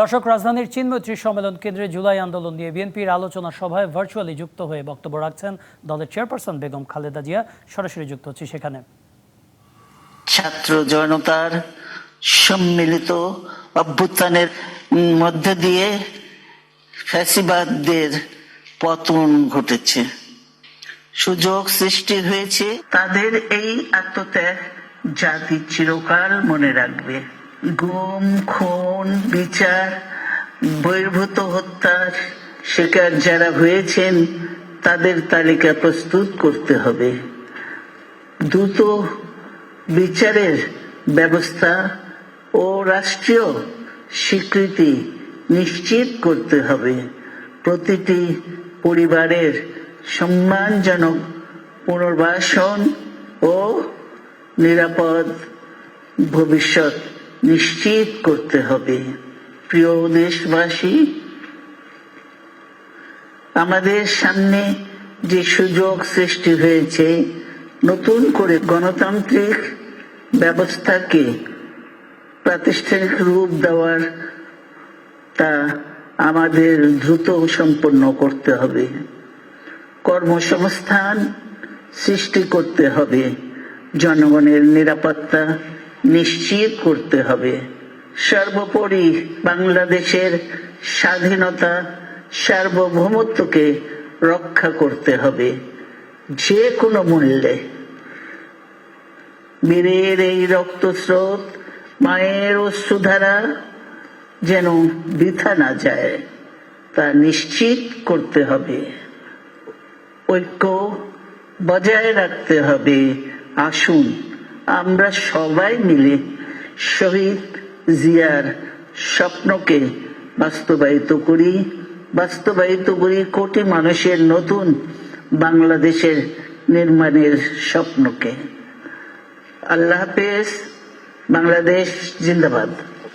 দর্শক, রাজধানীর চীনমৈত্রী সম্মেলন কেন্দ্রে জুলাই আন্দোলন নিয়ে বিএনপির আলোচনা সভায় ভার্চুয়ালি যুক্ত হয়ে বক্তব্য রাখছেন দলের চেয়ারপারসন বেগম খালেদা জিয়া। সরাসরি যুক্ত হচ্ছে সেখানে। ছাত্র জনতার সম্মিলিত অভ্যুত্থানের মধ্য দিয়ে ফ্যাসিবাদদের পতন ঘটেছে। সুযোগ সৃষ্টি হয়েছে, তাদের এই আত্মত্যাগ জাতি চিরকাল মনে রাখবে। গুম, খুন, বিচার, বহির্ভূত হত্যার শিকার যারা হয়েছেন, তাদের তালিকা প্রস্তুত করতে হবে। দ্রুত বিচারের ব্যবস্থা ও রাষ্ট্রীয় স্বীকৃতি নিশ্চিত করতে হবে। প্রতিটি পরিবারের সম্মানজনক পুনর্বাসন ও নিরাপদ ভবিষ্যৎ নিশ্চিত করতে হবে। প্রিয় দেশবাসী, আমাদের সামনে যে সুযোগ সৃষ্টি হয়েছে, নতুন করে গণতান্ত্রিক ব্যবস্থাকে প্রাতিষ্ঠানিক রূপ দেওয়ার তা আমাদের দ্রুত সম্পন্ন করতে হবে। কর্মসংস্থান সৃষ্টি করতে হবে। জনগণের নিরাপত্তা নিশ্চিত করতে হবে। সর্বোপরি বাংলাদেশের স্বাধীনতা, সার্বভৌমত্বকে রক্ষা করতে হবে যে কোনো মূল্যে। বীরের এই রক্তস্রোত, মায়ের অশ্রুধারা যেন বৃথা না যায়, তা নিশ্চিত করতে হবে। ঐক্য বজায় রাখতে হবে। আসুন। আমরা সবাই মিলে শহীদ জিয়ার স্বপ্নকে বাস্তবায়িত করি বাস্তবায়িত করি কোটি মানুষের নতুন বাংলাদেশের নির্মাণের স্বপ্নকে। আল্লাহ হাফেজ, বাংলাদেশ জিন্দাবাদ।